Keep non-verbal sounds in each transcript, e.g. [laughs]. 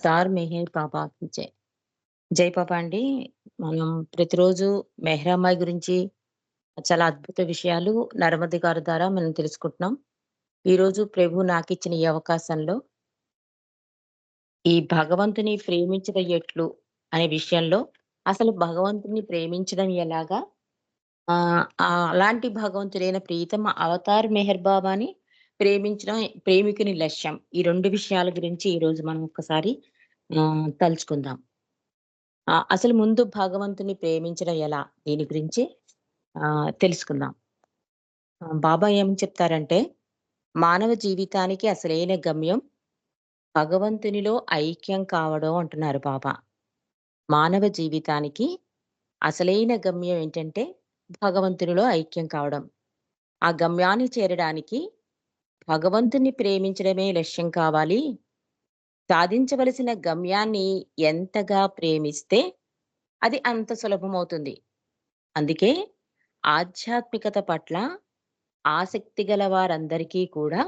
Sir Meher పాపా జై. జై పాపా అండి. మనం ప్రతిరోజు మెహ్రామ్మాయి గురించి చాలా అద్భుత విషయాలు నర్మది గారి ద్వారా మనం తెలుసుకుంటున్నాం. ఈరోజు ప్రభు నాకిచ్చిన ఈ అవకాశంలో ఈ భగవంతుని ప్రేమించడం ఎట్లు అనే విషయంలో అసలు భగవంతుని ప్రేమించడం ఎలాగా? అలాంటి భగవంతుడైన ప్రీతమ అవతార్ మెహర్ బాబాని ప్రేమించడం ప్రేమికుని లక్ష్యం. ఈ రెండు విషయాల గురించి ఈరోజు మనం ఒక్కసారి తలుచుకుందాం. అసలు ముందు భగవంతుని ప్రేమించడం ఎలా? దీని గురించి తెలుసుకుందాం. బాబా ఏం చెప్తారంటే, మానవ జీవితానికి అసలైన గమ్యం భగవంతునిలో ఐక్యం కావడం అంటున్నారు బాబా. మానవ జీవితానికి అసలైన గమ్యం ఏంటంటే, భగవంతునిలో ఐక్యం కావడం. ఆ గమ్యాన్ని చేరడానికి భగవంతుని ప్రేమించడమే లక్ష్యం కావాలి. సాధించవలసిన గమ్యాన్ని ఎంతగా ప్రేమిస్తే అది అంత సులభమవుతుంది. అందుకే ఆధ్యాత్మికత పట్ల ఆసక్తి గల వారందరికీ కూడా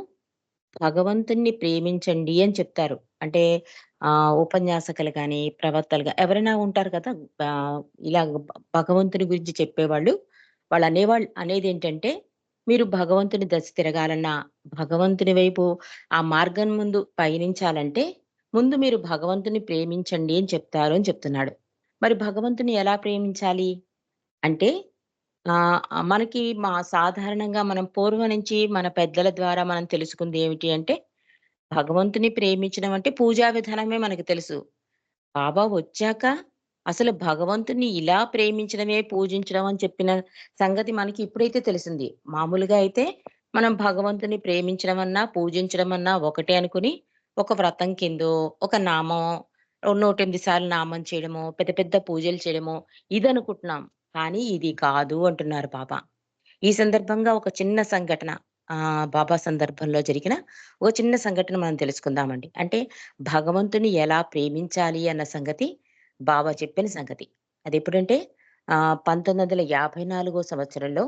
భగవంతుణ్ణి ప్రేమించండి అని చెప్తారు. అంటే ఆ ఉపన్యాసకులు కానీ ప్రవర్తలుగా ఎవరైనా ఉంటారు కదా! ఇలా భగవంతుని గురించి చెప్పేవాళ్ళు. వాళ్ళు అనేవాళ్ళు అనేది ఏంటంటే మీరు భగవంతుని దశ తిరగాలన్నా, భగవంతుని వైపు ఆ మార్గం ముందు పయనించాలంటే, ముందు మీరు భగవంతుని ప్రేమించండి అని చెప్తారు అని చెప్తున్నాడు. మరి భగవంతుని ఎలా ప్రేమించాలి? అంటే మనకి మా సాధారణంగా మనం పూర్వం నుంచి మన పెద్దల ద్వారా మనం తెలుసుకుంది ఏమిటి అంటే, భగవంతుని ప్రేమించడం అంటే పూజా విధానమే మనకు తెలుసు. బాబా వచ్చాక అసలు భగవంతుని ఇలా ప్రేమించడమే పూజించడం అని చెప్పిన సంగతి మనకి ఇప్పుడైతే తెలిసింది. మామూలుగా అయితే మనం భగవంతుని ప్రేమించడం అన్నా, పూజించడం అన్నా ఒకటే అనుకుని ఒక వ్రతం కిందో, ఒక నామం, నూట ఎనిమిది సార్లు నామం చేయడము పెద్ద పెద్ద పూజలు చేయడము ఇది అనుకుంటున్నాం కానీ ఇది కాదు అంటున్నారు బాబా. ఈ సందర్భంగా ఒక చిన్న సంఘటన ఆ బాబా సందర్భంలో జరిగిన ఒక చిన్న సంఘటన మనం తెలుసుకుందామండి. అంటే భగవంతుని ఎలా ప్రేమించాలి అన్న సంగతి బాబా చెప్పిన సంగతి. అదెప్పుడంటే ఆహ్, 1954 సంవత్సరంలో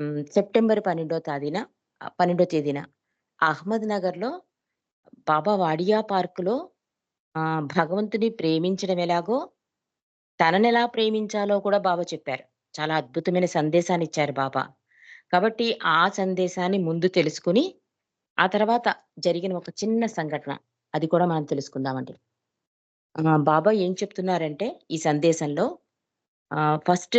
వందల సెప్టెంబర్ 12 తాదీన ఆహ్, 12 తేదీన అహ్మద్ నగర్‌లో బాబా వాడియా పార్క్‌లో ఆ భగవంతుని ప్రేమించడం ఎలాగో, తననెలా ప్రేమించాలో కూడా బాబా చెప్పారు. చాలా అద్భుతమైన సందేశాన్ని ఇచ్చారు బాబా. కాబట్టి ఆ సందేశాన్ని ముందు తెలుసుకొని, ఆ తర్వాత జరిగిన ఒక చిన్న సంఘటన అది కూడా మనం తెలుసుకుందామండి. ఆహ్, బాబా ఏం చెప్తున్నారంటే ఈ సందేశంలో ఆహ్, ఫస్ట్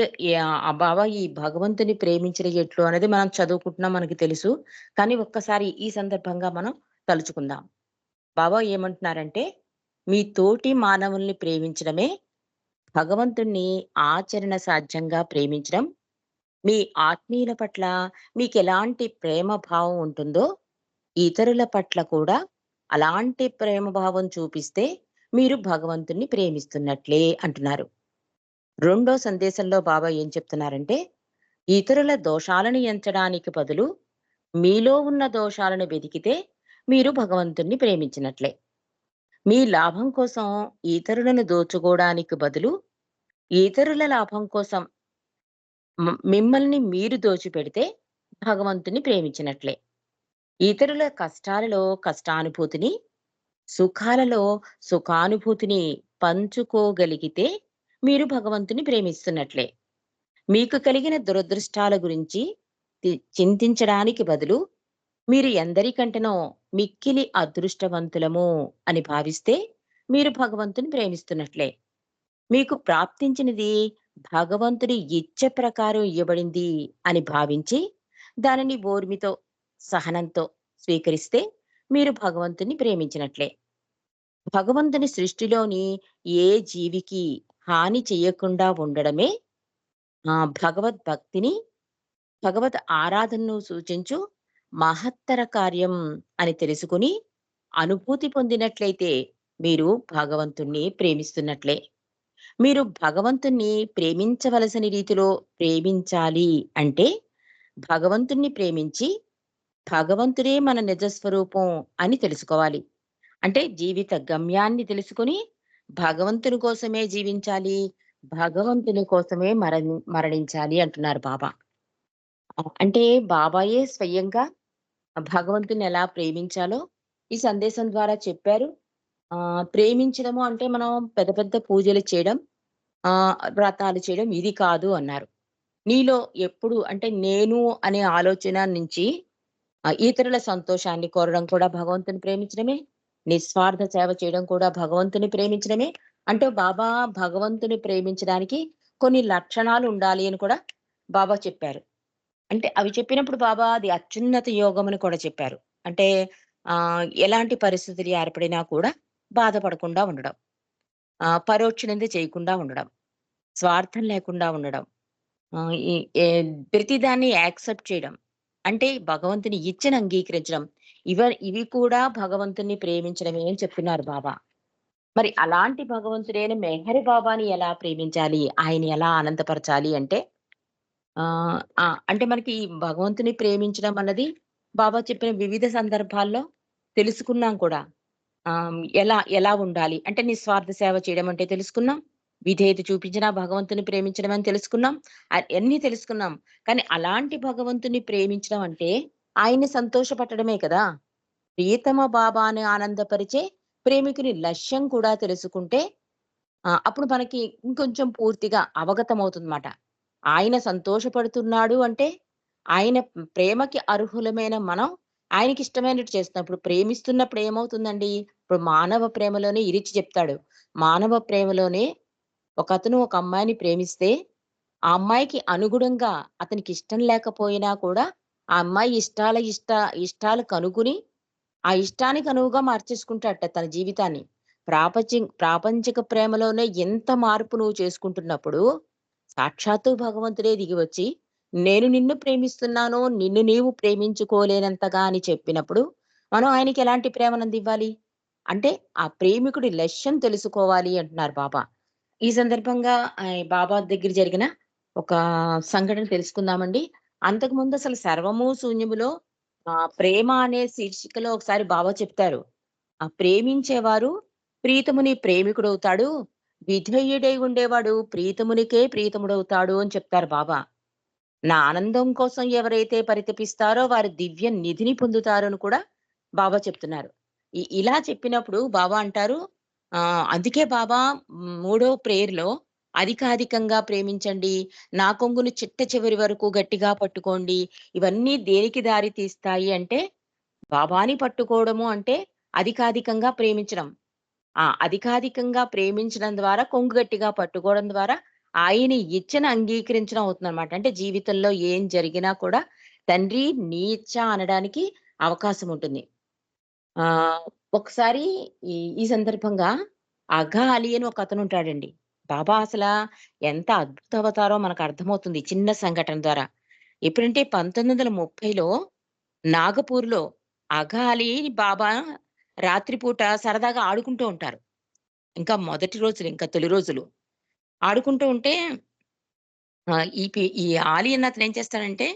ఆ బాబా ఈ భగవంతుని ప్రేమించడం ఎట్లు అనేది మనం చదువుకుంటున్నాం మనకి తెలుసు. కానీ ఒక్కసారి ఈ సందర్భంగా మనం తలుచుకుందాం. బాబా ఏమంటున్నారంటే, మీ తోటి మానవుల్ని ప్రేమించడమే భగవంతుణ్ణి ఆచరణ సాధ్యంగా ప్రేమించడం. మీ ఆత్మీయుల పట్ల మీకెలాంటి ప్రేమ భావం ఉంటుందో, ఇతరుల పట్ల కూడా అలాంటి ప్రేమ భావం చూపిస్తే మీరు భగవంతుణ్ణి ప్రేమిస్తున్నట్లే అంటున్నారు. రెండో సందేశంలో బాబా ఏం చెప్తున్నారంటే, ఇతరుల దోషాలను ఎంచడానికి బదులు మీలో ఉన్న దోషాలను వెతికితే మీరు భగవంతుణ్ణి ప్రేమించినట్లే. మీ లాభం కోసం ఇతరులను దోచుకోవడానికి బదులు, ఇతరుల లాభం కోసం మిమ్మల్ని మీరు దోచిపెడితే భగవంతుని ప్రేమించినట్లే. ఇతరుల కష్టాలలో కష్టానుభూతిని, సుఖాలలో సుఖానుభూతిని పంచుకోగలిగితే మీరు భగవంతుని ప్రేమిస్తున్నట్లే. మీకు కలిగిన దురదృష్టాల గురించి చింతించడానికి బదులు, మీరు ఎందరికంటేనో మిక్కిలి అదృష్టవంతులము అని భావిస్తే మీరు భగవంతుని ప్రేమిస్తున్నట్లే. మీకు ప్రాప్తించినది భగవంతుని ఇచ్చ ప్రకారం ఇవ్వబడింది అని భావించి, దానిని ఓర్మితో, సహనంతో స్వీకరిస్తే మీరు భగవంతుని ప్రేమించినట్లే. భగవంతుని సృష్టిలోని ఏ జీవికి హాని చేయకుండా ఉండడమే ఆహ్, భగవద్భక్తిని, భగవత్ ఆరాధనను సూచించు మహత్తర కార్యం అని తెలుసుకుని అనుభూతి పొందినట్లయితే మీరు భగవంతుణ్ణి ప్రేమిస్తున్నట్లే. మీరు భగవంతుణ్ణి ప్రేమించవలసిన రీతిలో ప్రేమించాలి అంటే, భగవంతుణ్ణి ప్రేమించి, భగవంతుడే మన నిజ స్వరూపం అని తెలుసుకోవాలి. అంటే జీవిత గమ్యాన్ని తెలుసుకొని, భగవంతుని కోసమే జీవించాలి. భగవంతుని కోసమే మరణి మరణించాలి అంటున్నారు బాబా. అంటే బాబాయే స్వయంగా భగవంతుని ఎలా ప్రేమించాలో ఈ సందేశం ద్వారా చెప్పారు. ఆ ప్రేమించడము అంటే మనం పెద్ద పెద్ద పూజలు చేయడం, ఆ వ్రతాలు చేయడం ఇది కాదు అన్నారు. నీలో ఎప్పుడు అంటే నేను అనే ఆలోచన నుంచి ఇతరుల సంతోషాన్ని కోరడం కూడా భగవంతుని ప్రేమించడమే. నిస్వార్థ సేవ చేయడం కూడా భగవంతుని ప్రేమించడమే. అంటే బాబా భగవంతుని ప్రేమించడానికి కొన్ని లక్షణాలు ఉండాలి అని కూడా బాబా చెప్పారు. అంటే అవి చెప్పినప్పుడు బాబా అది అత్యున్నత యోగం అని కూడా చెప్పారు. అంటే ఆ ఎలాంటి పరిస్థితులు ఏర్పడినా కూడా బాధపడకుండా ఉండడం. ఆహ్, పరోక్ష నింద చేయకుండా ఉండడం. స్వార్థం లేకుండా ఉండడం. ప్రతిదాన్ని యాక్సెప్ట్ చేయడం. అంటే భగవంతుని ఇచ్చిన అంగీకరించడం. ఇవ ఇవి కూడా భగవంతుని ప్రేమించడమే అని చెప్తున్నారు బాబా. మరి అలాంటి భగవంతుడైన మెహర్ బాబాని ఎలా ప్రేమించాలి? ఆయన్ని ఎలా ఆనందపరచాలి అంటే ఆ! అంటే మనకి భగవంతుని ప్రేమించడం అన్నది బాబా చెప్పిన వివిధ సందర్భాల్లో తెలుసుకున్నాం కూడా. ఆ ఎలా ఎలా ఉండాలి? అంటే నిస్వార్థ సేవ చేయడం అంటే తెలుసుకున్నాం. విధేయత చూపించిన భగవంతుని ప్రేమించడం అని తెలుసుకున్నాం. అన్ని తెలుసుకున్నాం. కానీ అలాంటి భగవంతుని ప్రేమించడం అంటే ఆయన్ని సంతోషపట్టడమే కదా! ప్రియతమ బాబాను ఆనందపరిచే ప్రేమికుని లక్ష్యం కూడా తెలుసుకుంటే అప్పుడు మనకి ఇంకొంచెం పూర్తిగా అవగతం అవుతుందన్నమాట ఆయన సంతోషపడుతున్నాడు అంటే ఆయన ప్రేమకి అర్హులమైన మనం ఆయనకిష్టమైనట్టు చేస్తున్నాం. ఇప్పుడు ప్రేమిస్తున్నప్పుడు ఏమవుతుందండి? ఇప్పుడు మానవ ప్రేమలోనే ఇరిచి చెప్తాడు. మానవ ప్రేమలోనే ఒకతను ఒక అమ్మాయిని ప్రేమిస్తే, ఆ అమ్మాయికి అనుగుణంగా అతనికి ఇష్టం లేకపోయినా కూడా, ఆ అమ్మాయి ఇష్టాల ఇష్ట ఇష్టాలు కనుగొని, ఆ ఇష్టానికి అనువుగా మార్చేసుకుంటాడట తన జీవితాన్ని. ప్రాపంచి ప్రాపంచిక ప్రేమలోనే ఎంత మార్పు నువ్వు చేసుకుంటున్నప్పుడు, సాక్షాత్తు భగవంతుడే దిగి వచ్చి నేను నిన్ను ప్రేమిస్తున్నాను, నిన్ను నీవు ప్రేమించుకోలేనంతగా అని చెప్పినప్పుడు, మనం ఆయనకి ఎలాంటి ప్రేమనందివ్వాలి? అంటే ఆ ప్రేమికుడి లక్ష్యం తెలుసుకోవాలి అంటున్నారు బాబా. ఈ సందర్భంగా బాబా దగ్గర జరిగిన ఒక సంఘటన తెలుసుకుందామండి. అంతకుముందు అసలు సర్వము శూన్యములో ఆ ప్రేమ అనే శీర్షికలో ఒకసారి బాబా చెప్తారు. ఆ ప్రేమించేవారు ప్రీతముని ప్రేమికుడవుతాడు. విధేయుడై ఉండేవాడు ప్రీతమునికే ప్రీతముడవుతాడు అని చెప్తారు బాబా. నా ఆనందం కోసం ఎవరైతే పరితపిస్తారో వారు దివ్య నిధిని పొందుతారు అని కూడా బాబా చెప్తున్నారు. ఇలా చెప్పినప్పుడు బాబా అంటారు అందుకే బాబా మూడో ప్రేయర్‌లో అధికాధికంగా ప్రేమించండి. నా కొంగును చిట్ట చివరి వరకు గట్టిగా పట్టుకోండి. ఇవన్నీ దేనికి దారి తీస్తాయి అంటే, బాబాని పట్టుకోవడము అంటే అధికాధికంగా ప్రేమించడం. ఆ! అధికాధికంగా ప్రేమించడం ద్వారా కొంగు గట్టిగా పట్టుకోవడం ద్వారా ఆయన ఇచ్చను అంగీకరించడం అవుతుందన్నమాట. అంటే జీవితంలో ఏం జరిగినా కూడా తండ్రి నీ అనడానికి అవకాశం ఉంటుంది. ఆ ఒకసారి ఈ ఈ సందర్భంగా అఘా అలీ అని ఒకతనుంటాడండి. బాబా అసలు ఎంత అద్భుత అవతారో మనకు అర్థమవుతుంది చిన్న సంఘటన ద్వారా. ఎప్పుడంటే 1930లో నాగపూర్‌లో అఘా అలీ బాబా రాత్రిపూట సరదాగా ఆడుకుంటూ ఉంటారు. ఇంకా మొదటి రోజులు, ఇంకా తొలి రోజులు. ఆడుకుంటూ ఉంటే ఈ ఈ ఆలీ అన్న అతను ఏం చేస్తాడంటే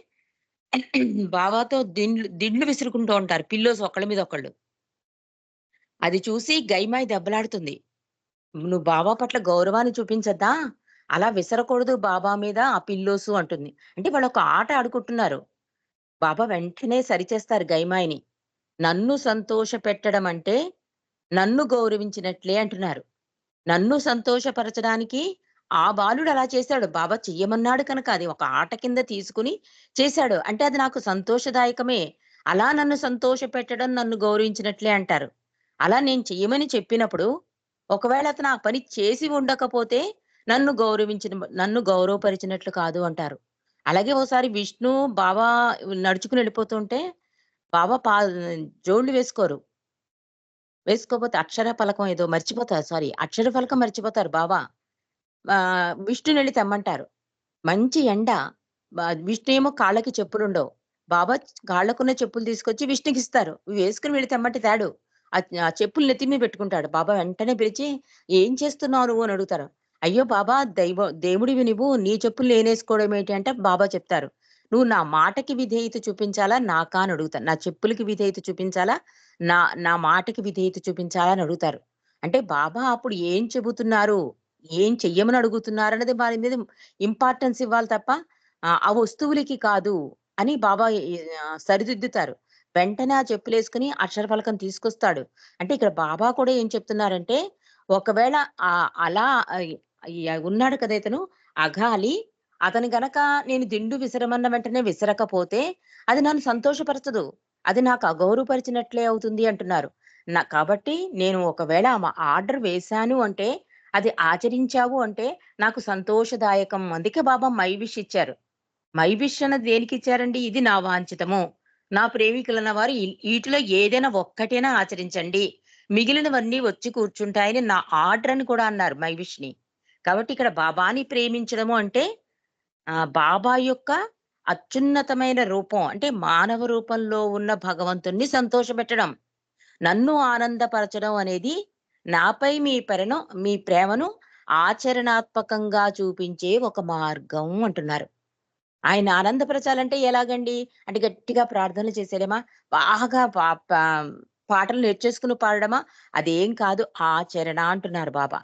బాబాతో దిండ్లు దిండ్లు విసురుకుంటూ ఉంటారు. పిల్లోస్ ఒకళ్ళ మీద ఒకళ్ళు. అది చూసి గైమాయి దెబ్బలాడుతుంది. "నువ్వు బాబా పట్ల గౌరవాన్ని చూపించద్దా? అలా విసరకూడదు బాబా మీద ఆ పిల్లోసు" అంటుంది. అంటే వాళ్ళొక ఆట ఆడుకుంటున్నారు. బాబా వెంటనే సరిచేస్తారు గైమాయిని. "నన్ను సంతోష పెట్టడం అంటే నన్ను గౌరవించినట్లే" అంటున్నారు. నన్ను సంతోషపరచడానికి ఆ బాలుడు అలా చేశాడు. బాబా చెయ్యమన్నాడు కనుక అది ఒక ఆట కింద తీసుకొని చేశాడు. అంటే అది నాకు సంతోషదాయకమే. అలా నన్ను సంతోషపెట్టడం నన్ను గౌరవించినట్లే అంటారు. అలా నేను చెయ్యమని చెప్పినప్పుడు, ఒకవేళ అతను ఆ పని చేసి ఉండకపోతే నన్ను గౌరవించిన నన్ను గౌరవపరిచినట్లు కాదు అంటారు. అలాగే ఓసారి విష్ణు బాబా నడుచుకుని వెళ్ళిపోతుంటే బాబా పా జోళ్ళు వేసుకోరు. వేసుకోపోతే అక్షర ఫలకం ఏదో మర్చిపోతారు. సారీ అక్షర ఫలకం మర్చిపోతారు బాబా. విష్ణుని వెళ్ళి తెమ్మంటారు. మంచి ఎండ. విష్ణు ఏమో కాళ్ళకి చెప్పులుండవు. బాబా కాళ్ళకున్న చెప్పులు తీసుకొచ్చి విష్ణుకి ఇస్తారు వేసుకుని వెళ్ళి తెమ్మంటే తాడు ఆ చెప్పులు నెత్తి పెట్టుకుంటాడు. బాబా వెంటనే పిలిచి, "ఏం చేస్తున్నావు నువ్వు?" అని అడుగుతారు. "అయ్యో బాబా దైవ దేవుడివి నువ్వు నీ చెప్పులు నేనేసుకోవడం ఏంటి?" అంటే బాబా చెప్తారు. "నువ్వు నా మాటకి విధేయత చూపించాలా? నాకా?" అని అడుగుతాను. నా చెప్పులకి విధేయత చూపించాలా? నా నా మాటకి విధేయత చూపించాలా? అని అడుగుతారు. అంటే బాబా అప్పుడు ఏం చెబుతున్నారు? ఏం చెయ్యమని అడుగుతున్నారన్నది వారి మీద ఇంపార్టెన్స్ ఇవ్వాలి తప్ప ఆ వస్తువులకి కాదు అని బాబా సరిదిద్దుతారు. వెంటనే ఆ చెప్పులేసుకుని అక్షర ఫలకం తీసుకొస్తాడు. అంటే ఇక్కడ బాబా కూడా ఏం చెప్తున్నారంటే, ఒకవేళ ఆ అలా ఉన్నాడు కదా ఇతను అఘాలి. అతను గనక నేను దిండు విసరమన్న వెంటనే విసరకపోతే, అది నన్ను సంతోషపరచదు. అది నాకు అగౌరవపరిచినట్లే అవుతుంది అంటున్నారు. నా కాబట్టి నేను ఒకవేళ ఆర్డర్ వేశాను అంటే, అది ఆచరించావు అంటే నాకు సంతోషదాయకం. అందుకే బాబా మై విష్ ఇచ్చారు. మై విష్ అన్నది దేనికిచ్చారండి? ఇది నా వాంఛితము. నా ప్రేమికులన్న వారు వీటిలో ఏదైనా ఒక్కటైనా ఆచరించండి. మిగిలినవన్నీ వచ్చి కూర్చుంటాయని నా ఆర్డర్ అని కూడా అన్నారు మై కాబట్టి ఇక్కడ బాబాని ప్రేమించడము అంటే బాబా యొక్క అత్యున్నతమైన రూపం. అంటే మానవ రూపంలో ఉన్న భగవంతుడిని సంతోషపెట్టడం. నన్ను ఆనందపరచడం అనేది నాపై మీ ప్రేరను మీ ప్రేమను ఆచరణాత్మకంగా చూపించే ఒక మార్గం అంటున్నారు. ఆయన ఆనందపరచాలంటే ఎలాగండి? అంటే గట్టిగా ప్రార్థనలు చేసేయడమా? బాగా పాటలు నేర్చేసుకుని పాడడమా? అదేం కాదు ఆచరణ అంటున్నారు బాబా.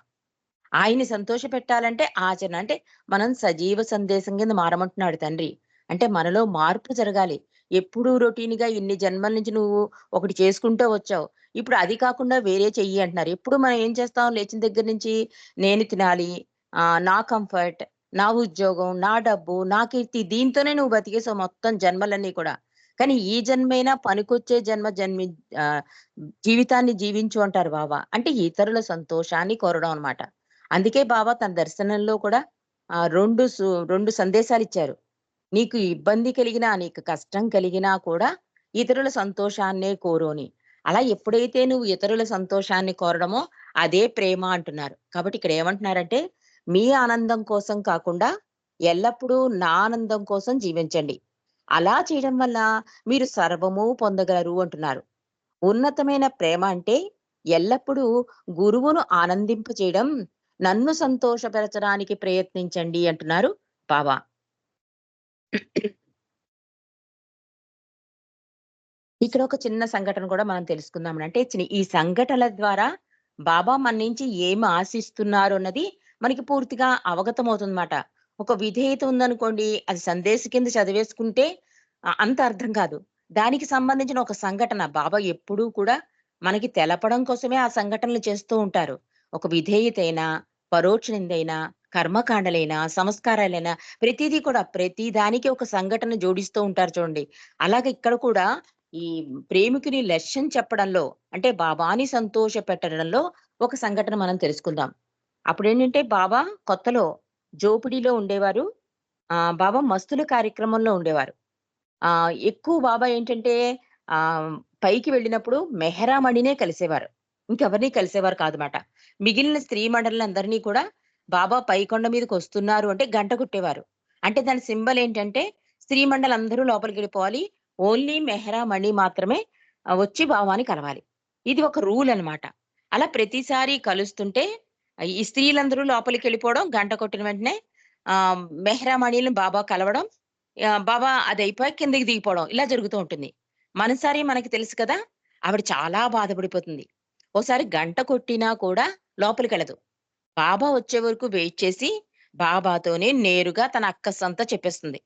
ఆయన్ని సంతోష పెట్టాలంటే ఆచరణ. అంటే మనం సజీవ సందేశం కింద మారమంటున్నాడు తండ్రి. అంటే మనలో మార్పు జరగాలి. ఎప్పుడూ రొటీన్‌గా ఇన్ని జన్మల నుంచి నువ్వు ఒకటి చేసుకుంటూ వచ్చావు. ఇప్పుడు అది కాకుండా వేరే చెయ్యి అంటున్నారు. ఎప్పుడు మనం ఏం చేస్తాం లేచిన దగ్గర నుంచి నేను తినాలి, నా కంఫర్ట్, నా ఉద్యోగం, నా డబ్బు, నా కీర్తి దీంతోనే నువ్వు బతికేసావు మొత్తం జన్మలన్నీ కూడా. కానీ ఈ జన్మైనా పనికొచ్చే జన్మ జన్మి జీవితాన్ని జీవించు అంటారు బాబా. అంటే ఇతరుల సంతోషాన్ని కోరడం అన్నమాట. అందుకే బాబా తన దర్శనంలో కూడా రెండు సు రెండు సందేశాలు ఇచ్చారు నీకు ఇబ్బంది కలిగినా, నీకు కష్టం కలిగినా కూడా ఇతరుల సంతోషాన్నే కోరోని అలా ఎప్పుడైతే నువ్వు ఇతరుల సంతోషాన్ని కోరడమో అదే ప్రేమ అంటున్నారు. కాబట్టి ఇక్కడ ఏమంటున్నారంటే, మీ ఆనందం కోసం కాకుండా ఎల్లప్పుడూ నా ఆనందం కోసం జీవించండి. అలా చేయడం వల్ల మీరు సర్వము పొందగలరు అంటున్నారు. ఉన్నతమైన ప్రేమ అంటే ఎల్లప్పుడూ గురువును ఆనందింపచేయడం, నన్ను సంతోషపరచడానికి ప్రయత్నించండి అంటున్నారు బాబా. ఇక్కడ ఒక చిన్న సంఘటన కూడా మనం తెలుసుకుందాం. అంటే ఈ సంఘటనల ద్వారా బాబా మన నుంచి ఏమి ఆశిస్తున్నారు అన్నది మనకి పూర్తిగా అవగతమవుతుందన్నమాట. ఒక విధేయత ఉందనుకోండి, అది సందేశం కింద చదివేసుకుంటే అంత అర్థం కాదు. దానికి సంబంధించిన ఒక సంఘటన బాబా ఎప్పుడూ కూడా మనకి తెలపడం కోసమే ఆ సంఘటనలు చేస్తూ ఉంటారు. ఒక విధేయతైనా, పరోక్ష నిందైనా, కర్మకాండలైనా, సంస్కారాలైనా ప్రతిదీ కూడా ప్రతి దానికి ఒక సంఘటన జోడిస్తూ ఉంటారు చూడండి. అలాగే ఇక్కడ కూడా ఈ ప్రేమికుని లక్ష్యం చెప్పడంలో అంటే బాబాని సంతోష పెట్టడంలో ఒక సంఘటన మనం తెలుసుకుందాం. అప్పుడేంటంటే బాబా కొత్తలో జోపిడీలో ఉండేవారు. ఆ బాబా మస్తుల కార్యక్రమంలో ఉండేవారు. ఆ ఎక్కువ బాబా ఏంటంటే ఆ పైకి వెళ్ళినప్పుడు మెహరామణినే కలిసేవారు. ఇంకెవరిని కలిసేవారు కాదన్నమాట. మిగిలిన స్త్రీ మండలందరినీ కూడా బాబా పైకొండ మీదకి వస్తున్నారు అంటే గంట కొట్టేవారు. అంటే దాని సింబల్ ఏంటంటే స్త్రీ మండలందరూ లోపలికెళ్ళిపోవాలి. ఓన్లీ మెహరామణి మాత్రమే వచ్చి బాబాని కలవాలి. ఇది ఒక రూల్ అన్నమాట. అలా ప్రతిసారి కలుస్తుంటే ఈ స్త్రీలందరూ లోపలికి వెళ్ళిపోవడం గంట కొట్టిన వెంటనే ఆ మెహ్రామణిని బాబా కలవడం. బాబా అది అయిపోయి కిందకి దిగిపోవడం ఇలా జరుగుతూ ఉంటుంది. మనసారి మనకి తెలుసు కదా! ఆవిడ చాలా బాధపడిపోతుంది. ఓసారి గంట కొట్టినా కూడా లోపలికెళ్ళదు. బాబా వచ్చే వరకు వెయిట్ చేసి బాబాతోనే నేరుగా తన అక్కసంతా చెప్పేస్తుంది.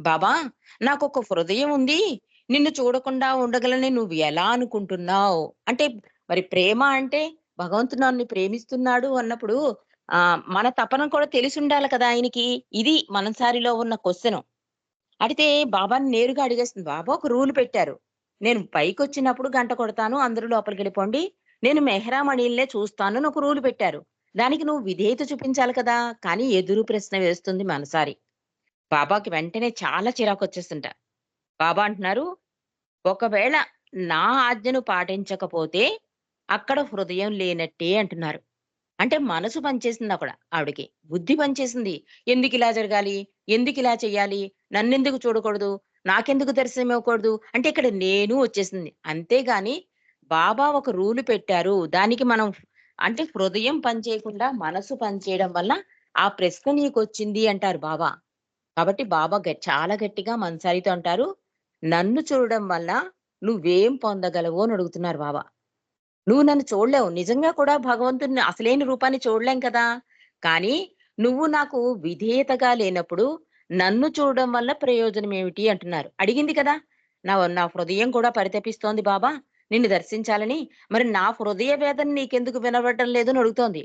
బాబా నాకు ఒక హృదయం ఉంది. నిన్ను చూడకుండా ఉండగలని నువ్వు ఎలా అనుకుంటున్నావు? అంటే మరి ప్రేమ అంటే భగవంతుడు నన్ను ప్రేమిస్తున్నాడు అన్నప్పుడు ఆ మన తపన కూడా తెలిసి ఉండాలి కదా ఆయనకి. ఇది మనసారిలో ఉన్న క్వశ్చన్ అడిగితే బాబాని నేరుగా అడిగేస్తుంది. బాబా ఒక రూల్ పెట్టారు. నేను పైకి వచ్చినప్పుడు గంట కొడతాను. అందరూ లోపలికెళ్ళిపోండి. నేను మెహరామణిలనే చూస్తాను అని ఒక రూల్ పెట్టారు. దానికి నువ్వు విధేయత చూపించాలి కదా! కానీ ఎదురు ప్రశ్న వేస్తుంది మనసారి. బాబాకి వెంటనే చాలా చిరాకొచ్చేసింట. బాబా అంటున్నారు, "ఒకవేళ నా ఆజ్ఞను పాటించకపోతే అక్కడ హృదయం లేనట్టే" అంటున్నారు. అంటే మనసు పనిచేసిందక్కడ ఆవిడకి. బుద్ధి పనిచేసింది. ఎందుకు ఇలా జరగాలి? ఎందుకు ఇలా చెయ్యాలి? నన్నెందుకు చూడకూడదు? నాకెందుకు దర్శనం ఇవ్వకూడదు? అంటే ఇక్కడ నేను వచ్చేసింది. అంతేగాని బాబా ఒక రూలు పెట్టారు. దానికి మనం అంటే హృదయం పనిచేయకుండా మనసు పనిచేయడం వల్ల ఆ ప్రశ్న నీకు వచ్చింది అంటారు బాబా. కాబట్టి బాబా చాలా గట్టిగా మనసారితో అంటారు, "నన్ను చూడడం వల్ల నువ్వేం పొందగలవు" అని అడుగుతున్నారు బాబా. నువ్వు నన్ను చూడలేవు. నిజంగా కూడా భగవంతుని అసలైన రూపాన్ని చూడలేం కదా! కానీ నువ్వు నాకు విధేయతగా లేనప్పుడు నన్ను చూడడం వల్ల ప్రయోజనం ఏమిటి అంటున్నారు. అడిగింది కదా! నా నా హృదయం కూడా పరితపిస్తోంది బాబా నిన్ను దర్శించాలని. మరి నా హృదయ వేదన నీకెందుకు వినబడటం లేదు అని అడుగుతోంది.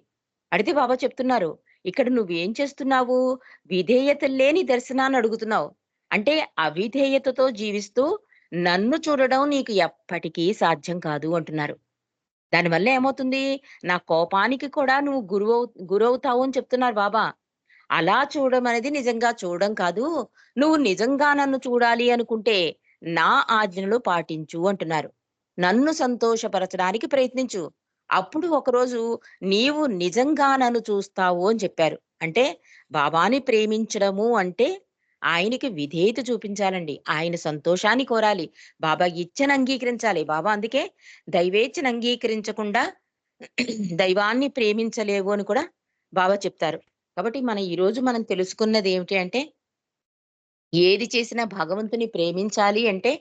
అడిగితే బాబా చెప్తున్నారు. ఇక్కడ నువ్వేం చేస్తున్నావు? విధేయత లేని దర్శనాన్ని అడుగుతున్నావు. అంటే అవిధేయతతో జీవిస్తూ నన్ను చూడడం నీకు ఎప్పటికీ సాధ్యం కాదు అంటున్నారు. దానివల్ల ఏమవుతుంది? నా కోపానికి కూడా నువ్వు గురువు గురవుతావు అని చెప్తున్నారు బాబా. అలా చూడడం అనేది నిజంగా చూడడం కాదు. నువ్వు నిజంగా నన్ను చూడాలి అనుకుంటే నా ఆజ్ఞలు పాటించు అంటున్నారు. నన్ను సంతోషపరచడానికి ప్రయత్నించు. అప్పుడు ఒకరోజు నీవు నిజంగా నన్ను చూస్తావు అని చెప్పారు. అంటే బాబాని ప్రేమించడము అంటే ఆయనకి విధేయత చూపించాలండి. ఆయన సంతోషాన్ని కోరాలి. బాబా ఇచ్చను అంగీకరించాలి. బాబా అందుకే దైవేచ్ఛను అంగీకరించకుండా దైవాన్ని ప్రేమించలేవు అని కూడా బాబా చెప్తారు. కాబట్టి మన ఈరోజు మనం తెలుసుకున్నది ఏమిటి అంటే ఏది చేసినా భగవంతుని ప్రేమించాలి అంటే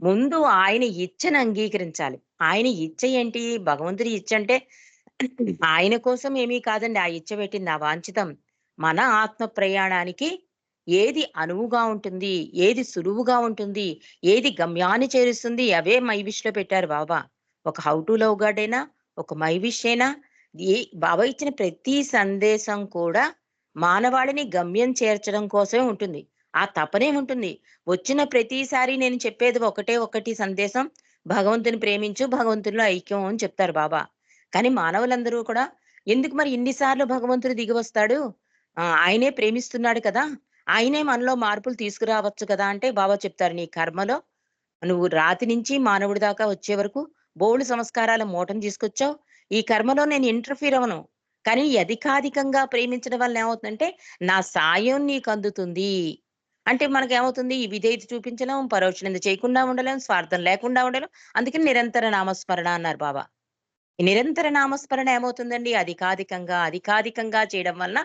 ముందు ఆయన ఇచ్చను అంగీకరించాలి. ఆయన ఇచ్చ ఏంటి? భగవంతుని ఇచ్చ అంటే ఆయన కోసం ఏమీ కాదండి. ఆ ఇచ్చ పెట్టింది ఆ వాంఛితం. మన ఆత్మ ప్రయాణానికి ఏది అనువుగా ఉంటుంది? ఏది సులువుగా ఉంటుంది? ఏది గమ్యాన్ని చేరుస్తుంది? అవే మై విష్‌లో పెట్టారు బాబా. ఒక హౌ టు లవ్ గాడ్ ఒక మై విష్ అయినా ఏ బాబా ఇచ్చిన ప్రతి సందేశం కూడా మానవాళిని గమ్యం చేర్చడం కోసమే ఉంటుంది. ఆ తపనే ఉంటుంది. వచ్చిన ప్రతిసారి నేను చెప్పేది ఒకటే ఒకటి సందేశం భగవంతుని ప్రేమించు, భగవంతునిలో ఐక్యం అని చెప్తారు బాబా. కానీ మానవులందరూ కూడా ఎందుకు మరి ఇన్నిసార్లు భగవంతుడు దిగి వస్తాడు ఆయనే ప్రేమిస్తున్నాడు కదా! ఆయనే మనలో మార్పులు తీసుకురావచ్చు కదా! అంటే బాబా చెప్తారు నీ కర్మలో నువ్వు రాతి నుంచి మానవుడి దాకా వచ్చే వరకు బోలెడు సంస్కారాల మూటను తీసుకొచ్చావు. ఈ కర్మలో నేను ఇంటర్ఫీర్ అవను కానీ అధికాధికంగా ప్రేమించడం వల్ల ఏమవుతుందంటే నా సాయం నీకు అందుతుంది అంటే మనకేమవుతుంది? ఈ విధేయత చూపించలేం, పరోక్షణ చేయకుండా ఉండలేం, స్వార్థం లేకుండా ఉండలేం. అందుకని నిరంతర నామస్మరణ అన్నారు బాబా. నిరంతర నామస్మరణ ఏమవుతుందండి? అధికాధికంగా, అధికాధికంగా చేయడం వలన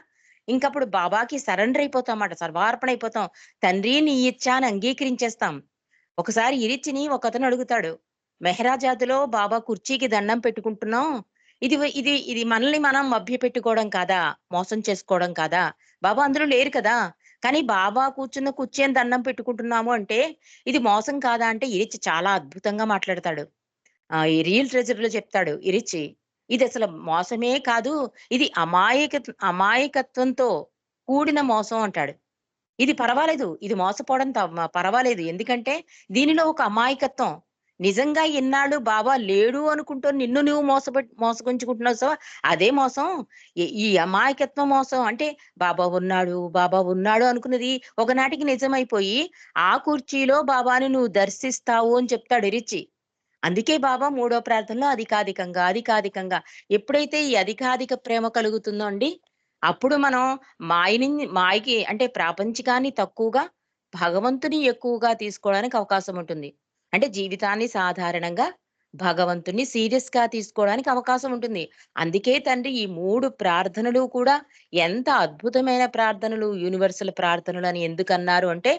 ఇంకప్పుడు బాబాకి సరెండర్ అయిపోతామాట. సర్వార్పణ అయిపోతాం. తండ్రి నీ ఇచ్చా అని అంగీకరించేస్తాం. ఒకసారి ఇరిచ్చిని ఒకతను అడుగుతాడు. మెహరాజాద్‌లో బాబా కుర్చీకి దండం పెట్టుకుంటున్నాం. ఇది ఇది ఇది మనల్ని మనం మభ్య పెట్టుకోవడం కాదా? మోసం చేసుకోవడం కాదా? బాబా అందులో లేరు కదా! కానీ బాబా కూర్చున్న కుర్చీ అని దండం పెట్టుకుంటున్నాము అంటే ఇది మోసం కాదా? అంటే ఇరిచి చాలా అద్భుతంగా మాట్లాడతాడు. ఆ ఈ రియల్ ట్రెజర్‌లో చెప్తాడు ఇరిచి. ఇది అసలు మోసమే కాదు. ఇది అమాయక అమాయకత్వంతో కూడిన మోసం అంటాడు. ఇది పర్వాలేదు. ఇది మోసపోవడం త పర్వాలేదు. ఎందుకంటే దీనిలో ఒక అమాయకత్వం. నిజంగా ఇన్నాళ్ళు బాబా లేడు అనుకుంటూ నిన్ను నువ్వు మోసపెట్టి మోసగుంచుకుంటున్నావు సో, అదే మోసం. ఈ అమాయకత్వం మోసం అంటే బాబా ఉన్నాడు, బాబా ఉన్నాడు అనుకున్నది ఒకనాటికి నిజమైపోయి ఆ కుర్చీలో బాబాని నువ్వు దర్శిస్తావు అని చెప్తాడు రిచి అందుకే బాబా మూడో ప్రార్థనలో అధికాధికంగా, అధికాధికంగా ఎప్పుడైతే ఈ అధికాధిక ప్రేమ కలుగుతుందో అండి, అప్పుడు మనం మాయని మాయకి అంటే ప్రాపంచికాన్ని తక్కువగా, భగవంతుని ఎక్కువగా తీసుకోవడానికి అవకాశం ఉంటుంది. అంటే జీవితాన్ని సాధారణంగా భగవంతుడిని సీరియస్‌గా తీసుకోవడానికి అవకాశం ఉంటుంది. అందుకే తండ్రి ఈ మూడు ప్రార్థనలు కూడా ఎంత అద్భుతమైన ప్రార్థనలు, యూనివర్సల్ ప్రార్థనలు అని ఎందుకన్నారు అంటే,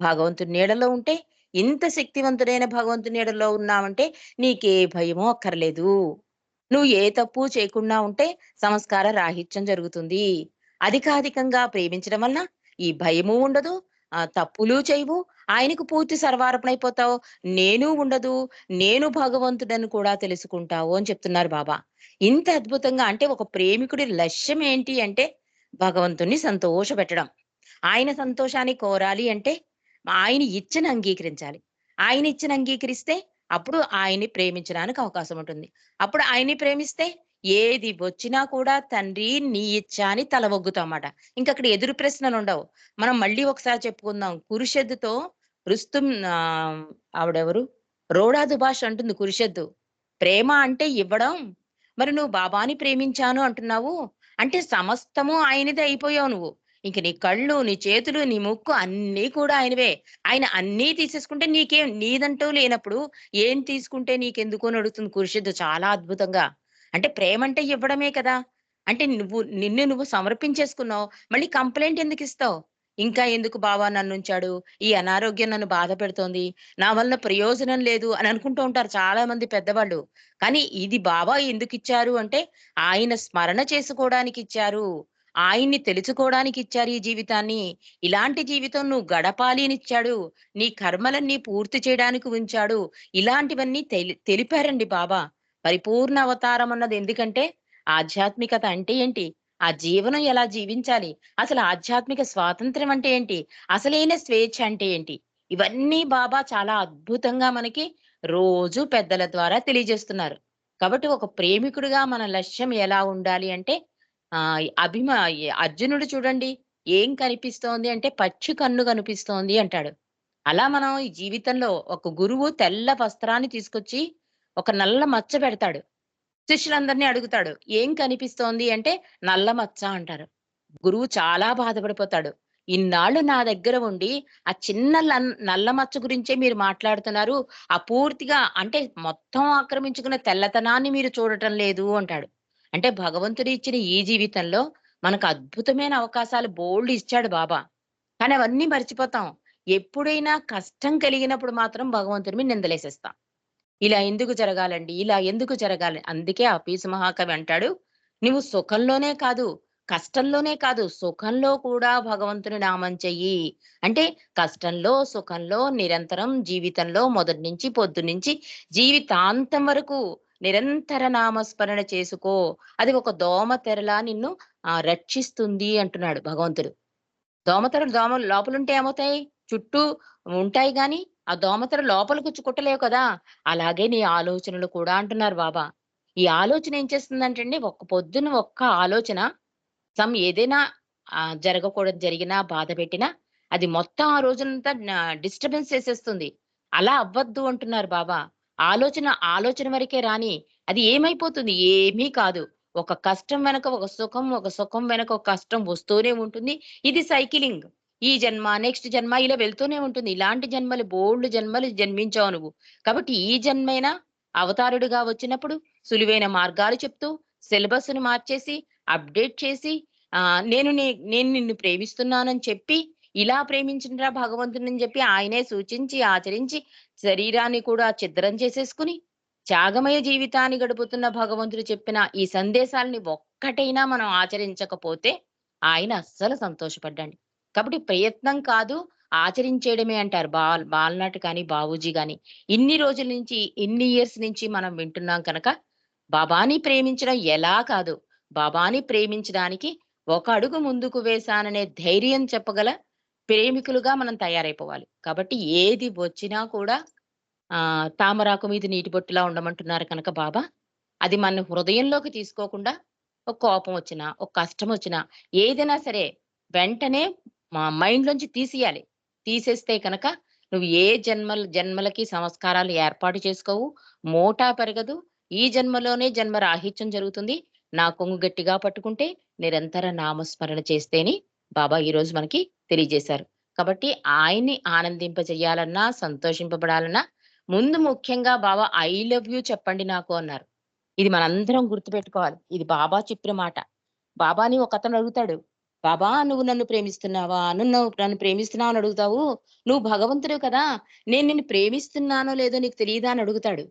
భగవంతుని నీడలో ఉంటే ఇంత శక్తివంతుడైన భగవంతుని ఎడలో ఉన్నావంటే నీకే భయమో అక్కర్లేదు. నువ్వు ఏ తప్పు చేయకుండా ఉంటే సంస్కార రాహిత్యం జరుగుతుంది. అధికాధికంగా ప్రేమించడం వలన ఈ భయము ఉండదు. ఆ తప్పులు చేయవు. ఆయనకు పూర్తి సర్వార్పణైపోతావు నేను ఉండదు. నేను భగవంతుడని కూడా తెలుసుకుంటావు అని చెప్తున్నారు బాబా. ఇంత అద్భుతంగా అంటే ఒక ప్రేమికుడి లక్ష్యం ఏంటి అంటే భగవంతుణ్ణి సంతోష పెట్టడం ఆయన సంతోషాన్ని కోరాలి అంటే ఆయన ఇచ్చిన అంగీకరించాలి. ఆయన ఇచ్చిన అంగీకరిస్తే అప్పుడు ఆయన్ని ప్రేమించడానికి అవకాశం ఉంటుంది. అప్పుడు ఆయన్ని ప్రేమిస్తే ఏది వచ్చినా కూడా తండ్రి నీ ఇచ్చా అని తల ఒగ్గుతామాట. ఇంకక్కడ ఎదురు ప్రశ్నలు ఉండవు మనం మళ్ళీ ఒకసారి చెప్పుకుందాం. కురుషద్దుతో రుస్తుం ఆవిడెవరు? రోడా భాష అంటుంది కురుషద్దు. ప్రేమ అంటే ఇవ్వడం. మరి నువ్వు బాబాని ప్రేమించాను అంటున్నావు. అంటే సమస్తము ఆయనదే అయిపోయావు నువ్వు. ఇంక నీ కళ్ళు, నీ చేతులు, నీ ముక్కు అన్నీ కూడా ఆయనవే. ఆయన అన్నీ తీసేసుకుంటే నీకేం నీదంటూ లేనప్పుడు ఏం తీసుకుంటే నీకెందుకు అని అడుగుతుంది కురుషద్దు చాలా అద్భుతంగా. అంటే ప్రేమ అంటే ఇవ్వడమే కదా! అంటే నువ్వు నిన్ను నువ్వు సమర్పించేసుకున్నావు. మళ్ళీ కంప్లైంట్ ఎందుకు ఇస్తావు ఇంకా ఎందుకు బాబా నన్నుంచాడు? ఈ అనారోగ్యం నన్ను బాధ పెడుతోంది. నా వలన ప్రయోజనం లేదు అని అనుకుంటూ ఉంటారు చాలా మంది పెద్దవాళ్ళు. కానీ ఇది బాబా ఎందుకిచ్చారు అంటే ఆయన స్మరణ చేసుకోవడానికి ఇచ్చారు ఆయన్ని తెలుసుకోవడానికి ఇచ్చారు ఈ జీవితాన్ని. ఇలాంటి జీవితం నువ్వు గడపాలి అనిచ్చాడు. నీ కర్మలన్నీ పూర్తి చేయడానికి ఉంచాడు. ఇలాంటివన్నీ తెలి తెలిపారండి బాబా. పరిపూర్ణ అవతారం అన్నది ఎందుకంటే ఆధ్యాత్మికత అంటే ఏంటి? ఆ జీవనం ఎలా జీవించాలి? అసలు ఆధ్యాత్మిక స్వాతంత్ర్యం అంటే ఏంటి? అసలైన స్వేచ్ఛ అంటే ఏంటి? ఇవన్నీ బాబా చాలా అద్భుతంగా మనకి రోజు పెద్దల ద్వారా తెలియజేస్తున్నారు. కాబట్టి ఒక ప్రేమికుడిగా మన లక్ష్యం ఎలా ఉండాలి అంటే ఆ అభిమా అర్జునుడు చూడండి ఏం కనిపిస్తోంది అంటే పచ్చి కన్ను కనిపిస్తోంది అంటాడు. అలా మనం ఈ జీవితంలో ఒక గురువు తెల్ల వస్త్రాన్ని తీసుకొచ్చి ఒక నల్ల మచ్చ పెడతాడు. శిష్యులందరిని అడుగుతాడు. "ఏం కనిపిస్తోంది?" అంటే "నల్ల మచ్చ" అంటారు. గురువు చాలా బాధపడిపోతాడు. "ఇన్నాళ్ళు నా దగ్గర ఉండి ఆ చిన్న నల్ల మచ్చ గురించే మీరు మాట్లాడుతున్నారు. ఆ పూర్తిగా అంటే మొత్తం ఆక్రమించుకున్న తెల్లతనాన్ని మీరు చూడటం లేదు" అంటాడు. అంటే భగవంతుడు ఇచ్చిన ఈ జీవితంలో మనకు అద్భుతమైన అవకాశాలు బోల్డ్ ఇచ్చాడు బాబా. కానీ అవన్నీ మర్చిపోతాం. ఎప్పుడైనా కష్టం కలిగినప్పుడు మాత్రం భగవంతుడి మీద నిందలేసేస్తాం. ఇలా ఎందుకు జరగాలండి? ఇలా ఎందుకు జరగాలి? అందుకే అపీసు మహాకవి అంటాడు, "నువ్వు సుఖంలోనే కాదు, కష్టంలోనే కాదు, సుఖంలో కూడా భగవంతుని నామం చెయ్యి." అంటే కష్టంలో, సుఖంలో నిరంతరం జీవితంలో మొదటి నుంచి పొద్దున్నుంచి జీవితాంతం వరకు నిరంతర నామస్మరణ చేసుకో. అది ఒక దోమ తెరలా నిన్ను రక్షిస్తుంది అంటున్నాడు భగవంతుడు. దోమతెరలు దోమలు లోపలుంటే ఏమవుతాయి? చుట్టూ ఉంటాయి కానీ ఆ దోమతెర లోపలికి కుట్టలేవు కదా! అలాగే నీ ఆలోచనలు కూడా అంటున్నారు బాబా. ఈ ఆలోచన ఏం చేస్తుందంటే ఒక్క పొద్దున ఒక్క ఆలోచన సమ్ ఏదైనా జరగకూడదు జరిగినా, బాధ పెట్టినా, అది మొత్తం ఆ రోజునంతా డిస్టర్బెన్స్ చేసేస్తుంది. అలా అవ్వద్దు అంటున్నారు బాబా. ఆలోచన, ఆలోచన వరకే రాని. అది ఏమైపోతుంది? ఏమీ కాదు. ఒక కష్టం వెనక ఒక సుఖం, ఒక సుఖం వెనక ఒక కష్టం వస్తూనే ఉంటుంది. ఇది సైకిలింగ్. ఈ జన్మ, నెక్స్ట్ జన్మ ఇలా వెళ్తూనే ఉంటుంది. ఇలాంటి జన్మలు బోల్డ్ జన్మలు జన్మించావు నువ్వు. కాబట్టి ఈ జన్మైనా అవతారుడిగా వచ్చినప్పుడు సులువైన మార్గాలు చెప్తూ, సిలబస్ని మార్చేసి, అప్‌డేట్ చేసి ఆ నేను నే నేను నిన్ను ప్రేమిస్తున్నానని చెప్పి, ఇలా ప్రేమించినరా భగవంతుని చెప్పి ఆయనే సూచించి, ఆచరించి, శరీరాన్ని కూడా ఛిద్రం చేసేసుకొని, త్యాగమయ జీవితాన్ని గడుపుతున్న భగవంతుడు చెప్పిన ఈ సందేశాల్ని ఒక్కటైనా మనం ఆచరించకపోతే, ఆయన అస్సలు సంతోషపడ్డాడు కాబట్టి ప్రయత్నం కాదు, ఆచరించేయడమే అంటారు. బాల్ బాలనాటి కానీ, బావూజీ కానీ ఇన్ని రోజుల నుంచి, ఇన్ని ఇయర్స్ నుంచి మనం వింటున్నాం కనుక, బాబాని ప్రేమించడం ఎలా కాదు, బాబాని ప్రేమించడానికి ఒక అడుగు ముందుకు వేశాననే ధైర్యం చెప్పగల ప్రేమికులుగా మనం తయారైపోవాలి. కాబట్టి ఏది వచ్చినా కూడా ఆ తామరాకు మీద నీటి బొట్టులా ఉండమంటున్నారు కనుక బాబా, అది మన హృదయంలోకి తీసుకోకుండా, ఒక కోపం వచ్చినా, ఒక కష్టం వచ్చినా, ఏదైనా సరే వెంటనే మా మైండ్‌లోంచి తీసేయాలి. తీసేస్తే కనుక నువ్వు ఏ జన్మ జన్మలకి సంస్కారాలు ఏర్పాటు చేసుకోవు. మోటా పెరగదు. ఈ జన్మలోనే జన్మ రాహిత్యం జరుగుతుంది. నా కొంగు గట్టిగా పట్టుకుంటే నిరంతర నామస్మరణ చేస్తేని బాబా ఈరోజు మనకి తెలియజేశారు. కాబట్టి ఆయన్ని ఆనందింపజేయాలన్నా, సంతోషింపబడాలన్నా ముందు ముఖ్యంగా బాబా ఐ లవ్ యూ చెప్పండి నాకు అన్నారు. ఇది మనందరం గుర్తుపెట్టుకోవాలి. ఇది బాబా చెప్పిన మాట. బాబాని ఒకతను అడుగుతాడు. బాబా నువ్వు నన్ను ప్రేమిస్తున్నావా? నువ్వు నన్ను ప్రేమిస్తున్నావు అని అడుగుతావు. నువ్వు భగవంతుడు కదా! నేను నిన్ను ప్రేమిస్తున్నానో లేదో నీకు తెలీదా అని అడుగుతాడు.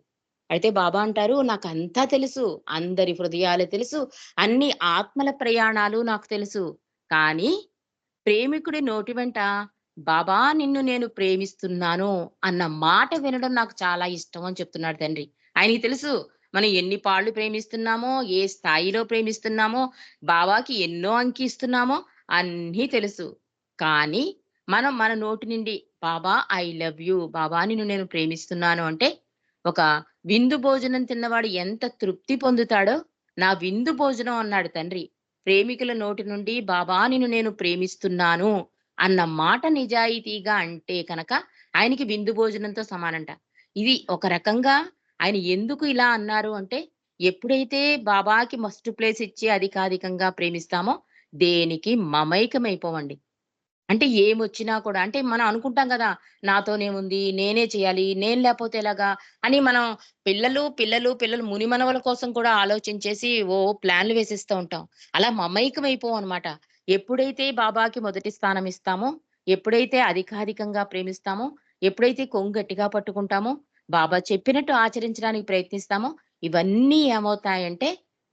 అయితే బాబా అంటారు నాకు అంతా తెలుసు. అందరి హృదయాలు తెలుసు. అన్ని ఆత్మల ప్రయాణాలు నాకు తెలుసు. కానీ ప్రేమికుడి నోటి వెంట బాబా నిన్ను నేను ప్రేమిస్తున్నాను అన్న మాట వినడం నాకు చాలా ఇష్టం అని చెప్తున్నాడు తండ్రి. ఆయనకి తెలుసు మనం ఎన్ని పాళ్ళు ప్రేమిస్తున్నామో, ఏ స్థాయిలో ప్రేమిస్తున్నామో, బాబాకి ఎన్నో అంకి ఇస్తున్నామో అన్నీ తెలుసు. కానీ మనం మన నోటి నుండి Baba I love you. Baba నిన్ను నేను ప్రేమిస్తున్నాను అంటే ఒక విందు భోజనం తిన్నవాడు ఎంత తృప్తి పొందుతాడో, నా విందు భోజనం అన్నాడు తండ్రి. ప్రేమికుల నోటి నుండి బాబా నిన్ను నేను ప్రేమిస్తున్నాను అన్న మాట నిజాయితీగా అంటే కనుక ఆయనకి విందు భోజనంతో సమానంట. ఇది ఒక రకంగా ఆయన ఎందుకు ఇలా అన్నారు అంటే, ఎప్పుడైతే బాబాకి మస్ట్ ప్లేస్ ఇచ్చి అధికాధికంగా ప్రేమిస్తామో దేనికి మమైకమైపోవండి అంటే ఏమొచ్చినా కూడా అంటే మనం అనుకుంటాం కదా నాతోనేముంది, నేనే చేయాలి, నేను లేకపోతే ఎలాగా అని మనం పిల్లలు, పిల్లలు, పిల్లలు మునిమనవల కోసం కూడా ఆలోచించేసి ఓ ప్లాన్‌లు వేసిస్తూ ఉంటాం. అలా మమైకం అయిపోవు అనమాట ఎప్పుడైతే బాబాకి మొదటి స్థానం ఇస్తామో, ఎప్పుడైతే అధికాధికంగా ప్రేమిస్తామో, ఎప్పుడైతే కొంగు గట్టిగా పట్టుకుంటామో, బాబా చెప్పినట్టు ఆచరించడానికి ప్రయత్నిస్తామో, ఇవన్నీ ఏమవుతాయంటే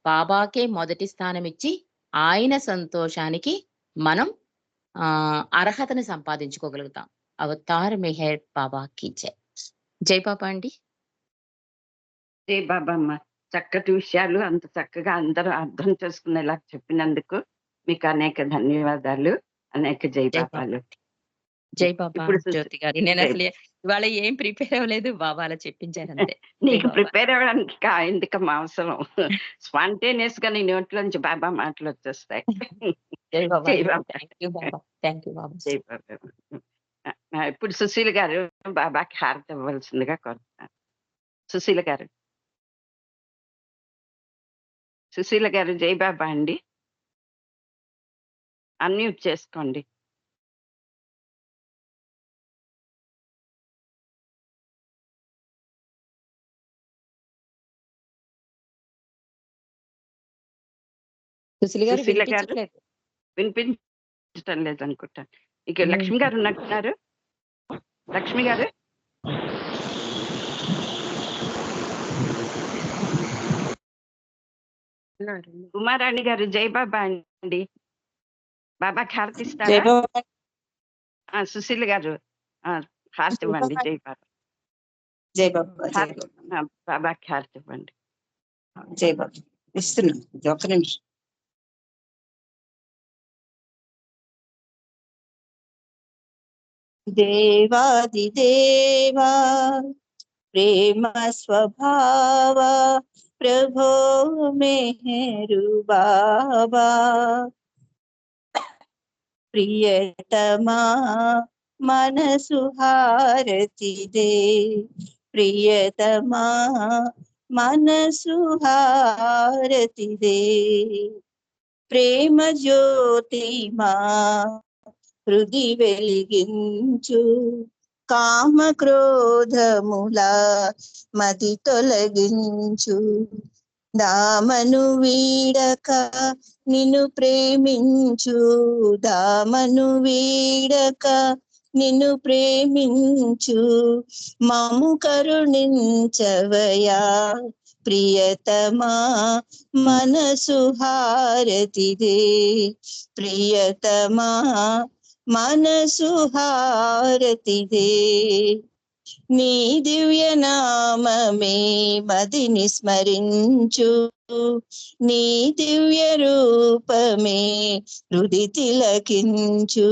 బాబాకే మొదటి స్థానం ఇచ్చి ఆయన సంతోషానికి మనం ఆహ్, అర్హతని సంపాదించుకోగలుగుతాం. అవతార్ మెహర్ బాబాకి జై. జై బాబా అండి. జై బాబమ్మ. చక్కటి విషయాలు అంత చక్కగా అందరూ అర్థం చేసుకునేలా చెప్పినందుకు మీకు అనేక ధన్యవాదాలు. అనేక జై బాబా. బాబాలు. జై బాబా జ్యోతి గారు. జై నేనసలు ఇవాళ ఏం ప్రిపేర్ అవ్వలేదు. [laughs] బాబా అలా చెప్పించారంతే. జై నీకు. ప్రిపేర్ అవ్వడానికి ఎందుకమ్మా అవసరం. స్పాంటేనియస్‌గా నీ నోట్లోంచి బాబా మాటలొచ్చేస్తాయి. [laughs] జై బాబా జై అండి. Baba. Thank you Baba. Thank you Baba. జై బాబా. ఆ! ఆ! ఇప్పుడు సుశీల గారు బాబాకి హారతి ఇవ్వాల్సిందిగా కోరుతున్నాను. సుశీల గారు. సుశీల గారు జై బాబా అండి. అన్‌మ్యూట్ చేసుకోండి. సుశీల గారు సుశీల గారు. వినిపించటం లేదనుకుంటా. ఇక. లక్ష్మి గారు ఉన్నట్టున్నారు. లక్ష్మి గారు. ఉమారాణి గారు జై బాబా అండి. బాబా. ఆ! సుశీల గారు. ఆ! హారతి ఇవ్వండి. బాబా. జై బాబా. జై బాబా. బాబా. హారతి ఇవ్వండి. జై బాబా. ఇస్తున్నాను. ఒక్క నిమిషం. దేవాది దేవా ప్రేమ స్వభావ ప్రభో మేరు బాబా. ప్రియతమా మనసు హారతి దే ప్రియతమా మనసు హారతి దే ప్రేమ జ్యోతిమా హృది వెలిగించు. కామ క్రోధముల మది తొలగించు. దామను వీడక నిన్ను ప్రేమించు. దామను వీడక నిన్ను ప్రేమించు. మము కరుణించవయా ప్రియతమా మనసు హారతిదే. ప్రియతమా మనసు హారతిదే నీ దివ్య నామమే మదిని స్మరించు. నీ దివ్య రూపమే హృది తిలకించు.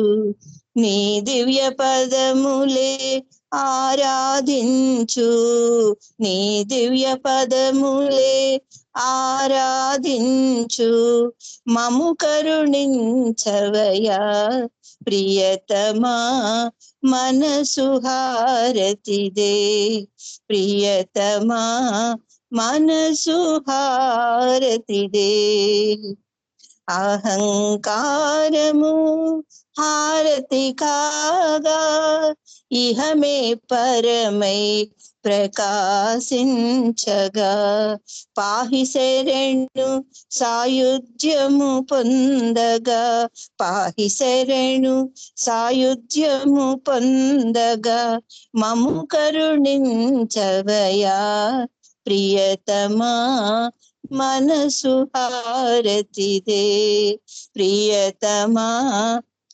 నీ దివ్య పదములే ఆరాధించు. నీ దివ్య పదములే ఆరాధించు. మము కరుణించవయా. ప్రియతమా మనసు హారతిదే ప్రియతమా మనసు హారతిదే అహంకారము హారతి కాగా ఇహమే పరమై ప్రకాశించగా పాహి శరణు సాయుధ్యము పొందగా పాహి శరణు సాయుధ్యము పొందగా మము కరుణించవయా ప్రియతమా మనసు హారతిదే ప్రియతమా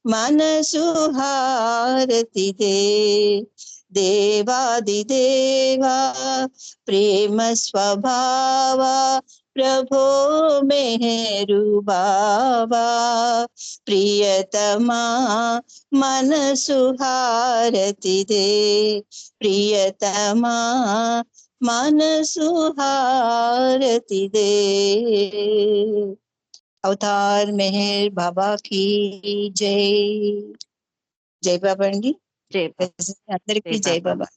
మనసు హారతిదే దేవాది దేవా ప్రేమ స్వభావ ప్రభో మెహరు బాబా ప్రియతమా మనసు హారతిదే ప్రియతమా మనసు హారతిదే అవతార్ మెహర్ బాబా की జై జై బాబా అండి జై బాబా. అందరికీ జై జై బాబా. బాబా